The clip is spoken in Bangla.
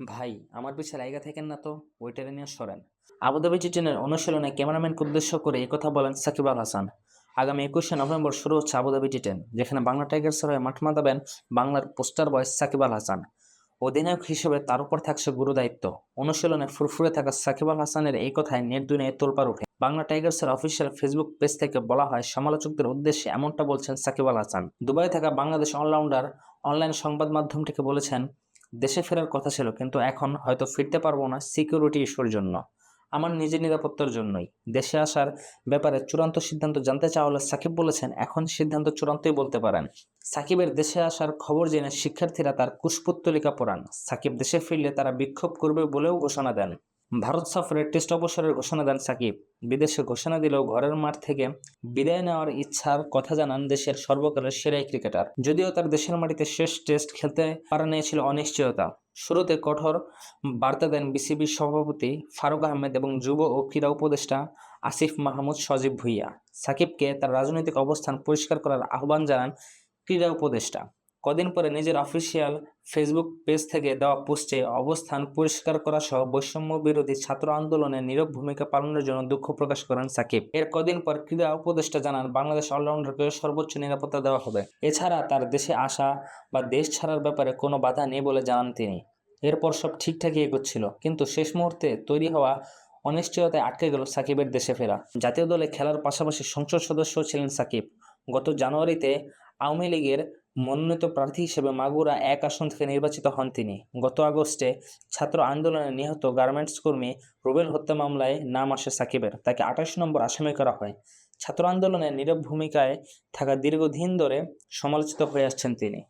ভাই, আমার পিছে লাইগা থাকেন না তো, ওইটারে নিয়ে সরেন। আবুধাবি চিটেনের অনুশীলনে ক্যামেরাম্যানকে উদ্দেশ্য করে একথা বলেন সাকিব আল হাসান। আগামী একুশে নভেম্বর শুরু হচ্ছে আবুধাবি টি টেন যেখানে বাংলা টাইগার্সের হয়ে মাঠ মাতাবেন বাংলার পোস্টার বয় সাকিব আল হাসান। অধিনায়ক হিসেবে তার উপর থাকছে গুরু দায়িত্ব। অনুশীলনে ফুরফুরে থাকা সাকিব আল হাসানের এই কথায় নেট দুনিয়ায় তোলপার ওঠে। বাংলা টাইগার্সের অফিসিয়াল ফেসবুক পেজ থেকে বলা হয়, সমালোচকদের উদ্দেশ্যে এমনটা বলছেন সাকিব আল হাসান। দুবাই থাকা বাংলাদেশ অলরাউন্ডার অনলাইন সংবাদ মাধ্যমটিকে বলেছেন দেশে ফেরার কথা ছিল, কিন্তু এখন হয়তো ফিরতে পারব না সিকিউরিটি ইস্যুর জন্য। আমার নিজের নিরাপত্তার জন্যই। দেশে আসার ব্যাপারে চূড়ান্ত সিদ্ধান্ত জানতে চাওয়া হলে সাকিব বলেছেন, এখন সিদ্ধান্ত চূড়ান্তই বলতে পারেন। সাকিবের দেশে আসার খবর জেনে শিক্ষার্থীরা তার কুশপুত্তলিকা পড়ান। সাকিব দেশে ফিরলে তারা বিক্ষোভ করবে বলেও ঘোষণা দেন। ভারত সফরের টেস্ট অবসরের ঘোষণা দেন সাকিব। বিদেশে ঘোষণা দিলেও ঘরের মাঠ থেকে বিদায় নেওয়ার ইচ্ছার কথা জানান দেশের সর্বকালের সেরাই ক্রিকেটার। যদিও তার দেশের মাটিতে শেষ টেস্ট খেলতে পারা নিয়েছিল অনিশ্চয়তা। শুরুতে কঠোর বার্তা দেন বিসিবি সভাপতি ফারুক আহমেদ এবং যুব ও ক্রীড়া উপদেষ্টা আসিফ মাহমুদ সজীব ভুইয়া। সাকিবকে তার রাজনৈতিক অবস্থান পরিষ্কার করার আহ্বান জানান ক্রীড়া উপদেষ্টা। কদিন পরে নিজের অফিসিয়াল ফেসবুক পেজ থেকে দেওয়া পোস্টে অবস্থান পরিষ্কার করা সহ বৈষম্য বিরোধী ছাত্র আন্দোলনে নীরব ভূমিকা পালনের জন্য দুঃখ প্রকাশ করেন সাকিব। এর কদিন পর ক্রীড়া উপদেষ্টা জানান, বাংলাদেশ অলরাউন্ডারকে সর্বোচ্চ নিরাপত্তা দেওয়া হবে। এছাড়া তার দেশে আসা বা দেশ ছাড়ার ব্যাপারে কোনো বাধা নেই বলে জানান তিনি। এরপর সব ঠিকঠাকই এগোচ্ছিল, কিন্তু শেষ মুহূর্তে তৈরি হওয়া অনিশ্চয়তায় আটকে গেল সাকিবের দেশে ফেরা। জাতীয় দলে খেলার পাশাপাশি সংসদ সদস্য ছিলেন সাকিব। গত জানুয়ারিতে আওয়ামী লীগের মনোনীত প্রার্থী হিসেবে মাগুরা এক আসন থেকে নির্বাচিত হন তিনি। গত আগস্টে ছাত্র আন্দোলনে নিহত গার্মেন্টস কর্মী রুবেল হত্যা মামলায় নাম আসে সাকিবের। তাকে আঠাশ নম্বর আসামি করা হয়। ছাত্র আন্দোলনে নীরব ভূমিকায় থাকা দীর্ঘদিন ধরে সমালোচিত হয়ে আসছেন তিনি।